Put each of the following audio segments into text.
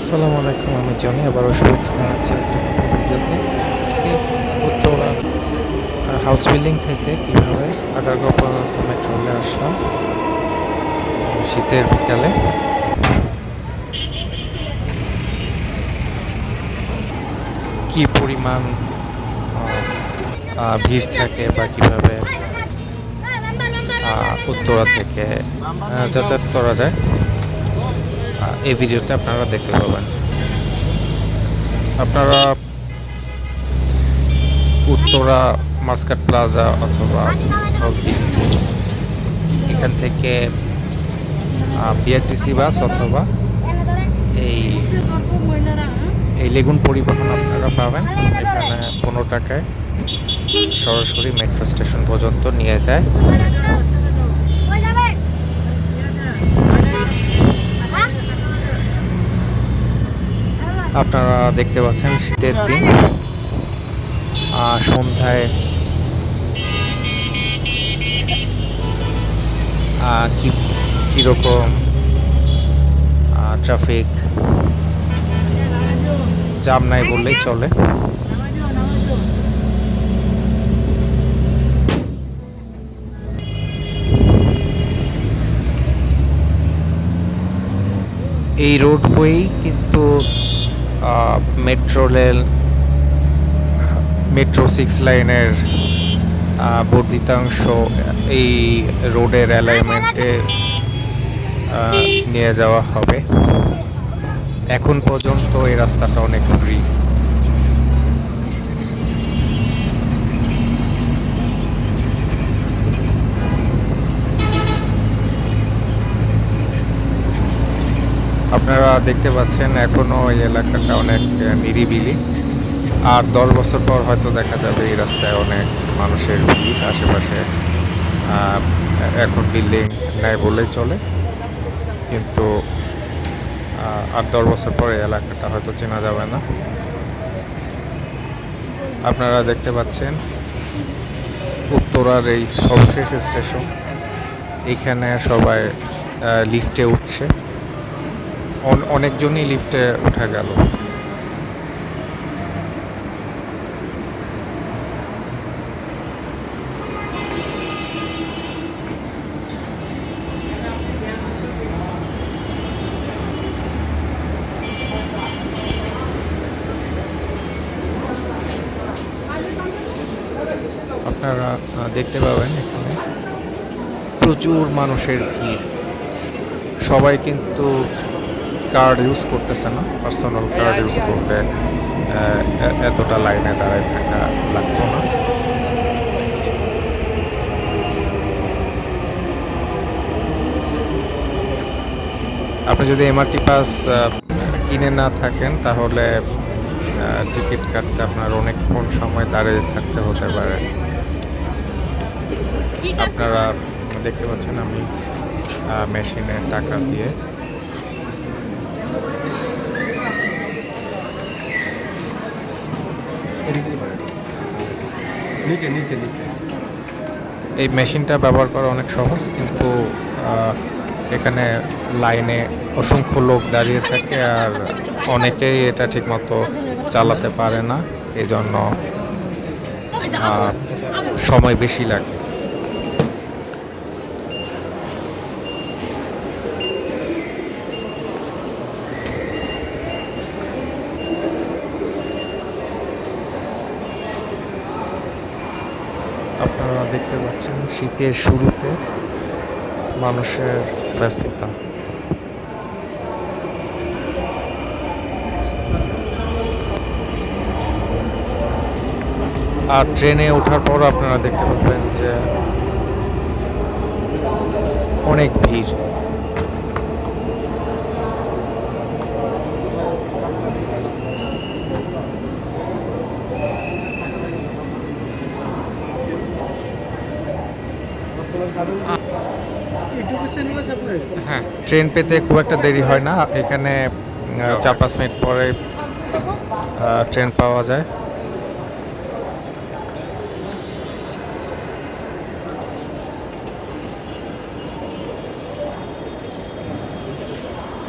আসসালামু আলাইকুম, আমি জনি। আবারও শুভেচ্ছা জানাচ্ছি একটা নতুন ভিডিওতে। আজকে উত্তরা হাউস বিল্ডিং থেকে কীভাবে আগারগাঁও পর্যন্ত রেলে আসলাম, শীতের বিকালে। কি পরিমাণ ভিড় থাকে বা কীভাবে উত্তরা থেকে যাতায়াত করা যায়। এই ভিডিওটা আপনারা দেখতে পাবেন। আপনারা উত্তরা মাস্কাট প্লাজা অথবা হাউস বিল্ডিং এখান থেকে বিআরটিসি বাস অথবা এই এই লেগুন পরিবহন আপনারা পাবেন। এখানে পনেরো টাকায় সরাসরি মেট্রো স্টেশন পর্যন্ত নিয়ে যায়। আপনারা দেখতে পাচ্ছেন শীতের দিন। আর সন্ধ্যায় কি, কীরকম ট্রাফিক জাম নাই বললেই চলে। এই রোড কিন্তু মেট্রো রেল মেট্রো সিক্স লাইনের বর্ধিতাংশ এই রোডের অ্যালাইনমেন্টে নিয়ে যাওয়া হবে। এখন পর্যন্ত এই রাস্তাটা অনেক ফ্রি আপনারা দেখতে পাচ্ছেন এখনও এই এলাকাটা অনেক নিরিবিলি। আর দশ বছর পর হয়তো দেখা যাবে এই রাস্তায় অনেক মানুষের ভিড় আশেপাশে। এখন বিল্ডিং নেয় বলেই চলে। কিন্তু আর দশ বছর পরে এই এলাকাটা হয়তো চেনা যাবে না। আপনারা দেখতে পাচ্ছেন উত্তরার এই সর্বশেষ স্টেশন। এখানে সবাই লিফটে উঠছে। অনেকজনই লিফটে উঠে গেল। আপনারা দেখতে পাবেন এখানে প্রচুর মানুষের ভিড়। সবাই কিন্তু কার্ড ইউজ করতেছে না পার্সোনাল কার্ড ইউজ করলে এতটা লাইনে দাঁড়ায় থাকা লাগতো না। আপনি যদি এমআরটি পাস কিনে না থাকেন তাহলে টিকিট কাটতে আপনার অনেকক্ষণ সময় দাঁড়িয়ে থাকতে হতে পারে। আপনারা দেখতে পাচ্ছেন আমি মেশিনে টাকা দিয়ে এই মেশিনটা ব্যবহার করা অনেক সহজ, কিন্তু এখানে লাইনে অসংখ্য লোক দাঁড়িয়ে থাকে আর অনেকেই এটা ঠিকমতো চালাতে পারে না। এজন্য জন্য সময় বেশি লাগে আপনারা দেখতে পাচ্ছেন শীতের শুরুতে মানুষের ব্যস্ততা। আর ট্রেনে ওঠার পর আপনারা দেখতে পাবেন যে অনেক ভিড় ইউটিউব চ্যানেল আছে আপনার হ্যাঁ ট্রেন পেতে খুব একটা দেরি হয় না। এখানে চার পাঁচ মিনিট পরে ট্রেন পাওয়া যায়।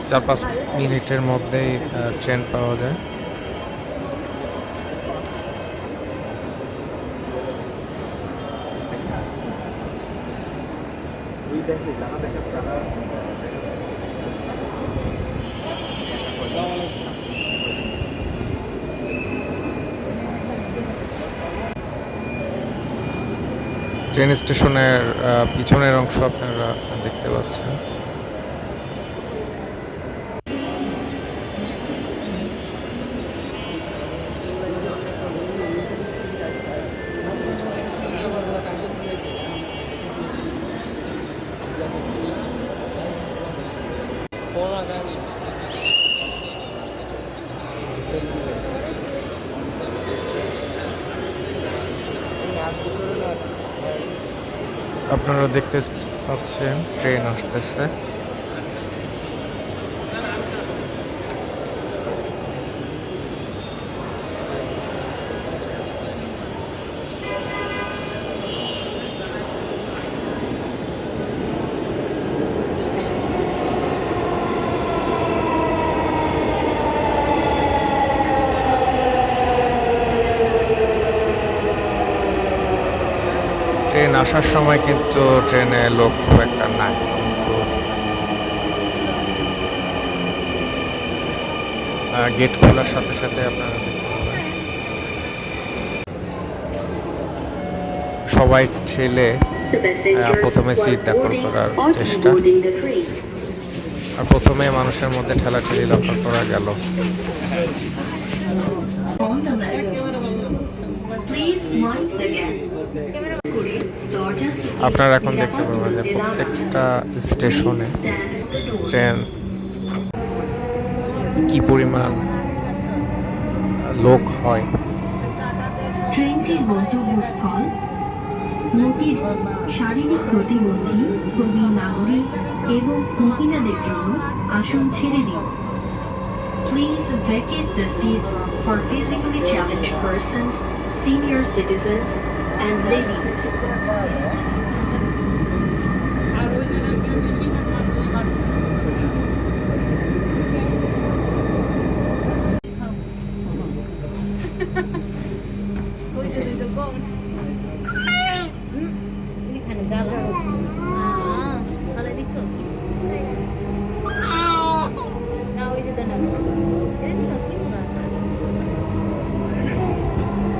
চার পাঁচ মিনিটের মধ্যেই ট্রেন পাওয়া যায়। ট্রেন স্টেশনের পিছনের অংশ আপনারা দেখতে পাচ্ছেন। আপনারা দেখতে পাচ্ছেন ট্রেন আসতেছে। আসার সময় কিন্তু ট্রেনে লোক খুব একটা নাই, কিন্তু গেট খোলার সাথে সাথে আপনারা দেখতে পাবেন। সবাই ঠেলে প্রথমে সিট দখল করার চেষ্টা। আর প্রথমে মানুষের মধ্যে ঠেলাঠেলি লক্ষ্য করা গেল। আপনারা এখন দেখতে পাবেন যে প্রত্যেকটা স্টেশনে ট্রেন কি পরিমাণ লোক হয় শারীরিক প্রতিবন্ধী প্রবীণ নাগরিক এবং মহিলাদের জন্য আসন ছেড়ে দিন Please vacate the seats for physically challenged persons, senior citizens, and ladies.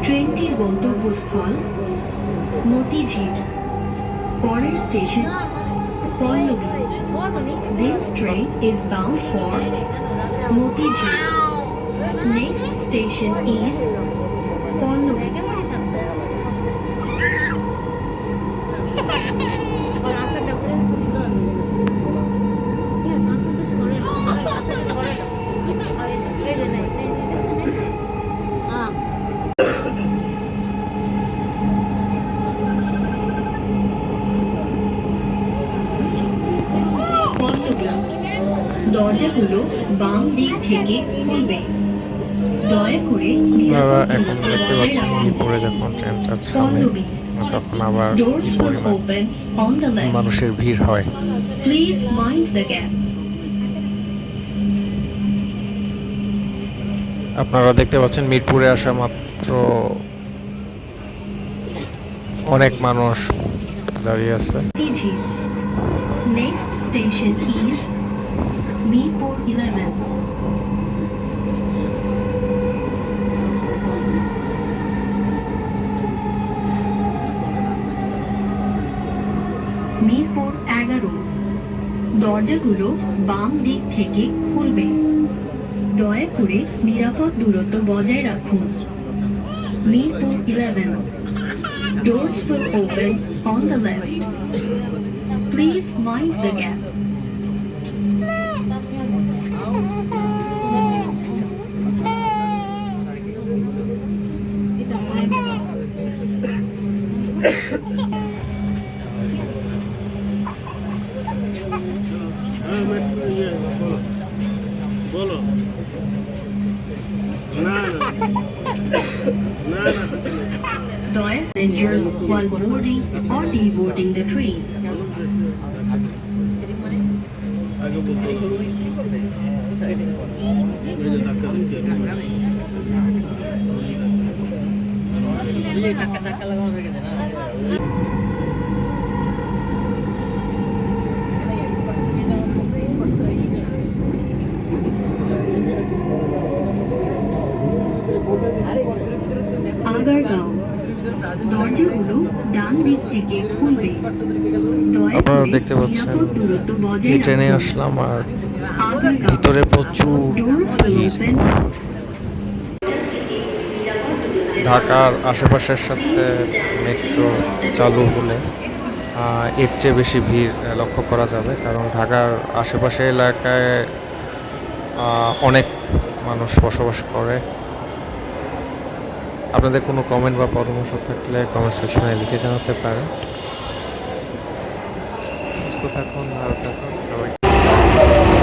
ট্রেনটির গন্তব্যস্থল মতিঝিল পরের station This train is bound for Motiji. Next station is Following. দরজাগুলো বাম দিক থেকে খুলবে। আপনারা এখন দেখতে পাচ্ছেন কি পড়ে যখন ট্রেনটার সামনে তখন আবার মানুষের ভিড় হয়। আপনারা দেখতে পাচ্ছেন মিরপুরে আসা মাত্র অনেক মানুষ দাঁড়িয়ে আছে। নেক্সট স্টেশন ইজ 3 or এগারো। দরজাগুলো বাম দিক থেকে খুলবে। দয়া করে নিরাপদ দূরত্ব বজায় রাখুন। Mirpur eleven. Doors will open on the left. Please mind the gap. বলো না না না না Daya passengers while boarding or deboarding the train. ওনাকে বলতে হবে। ওই যে ধাক্কা দিচ্ছে। আগারগাঁও আপনারা দেখতে পাচ্ছেন এই ট্রেনে আসলাম আর ভিতরে প্রচুর ভিড়। ঢাকার আশেপাশের সাথে মেট্রো চালু হলে এর চেয়ে বেশি ভিড় লক্ষ্য করা যাবে। কারণ ঢাকার আশেপাশে এলাকায় আহ, অনেক মানুষ বসবাস করে। আপনাদের কোনো কমেন্ট বা পরামর্শ থাকলে কমেন্ট সেকশনে লিখে জানাতে পারেন। সুস্থ থাকুন, ভালো থাকুন সবাই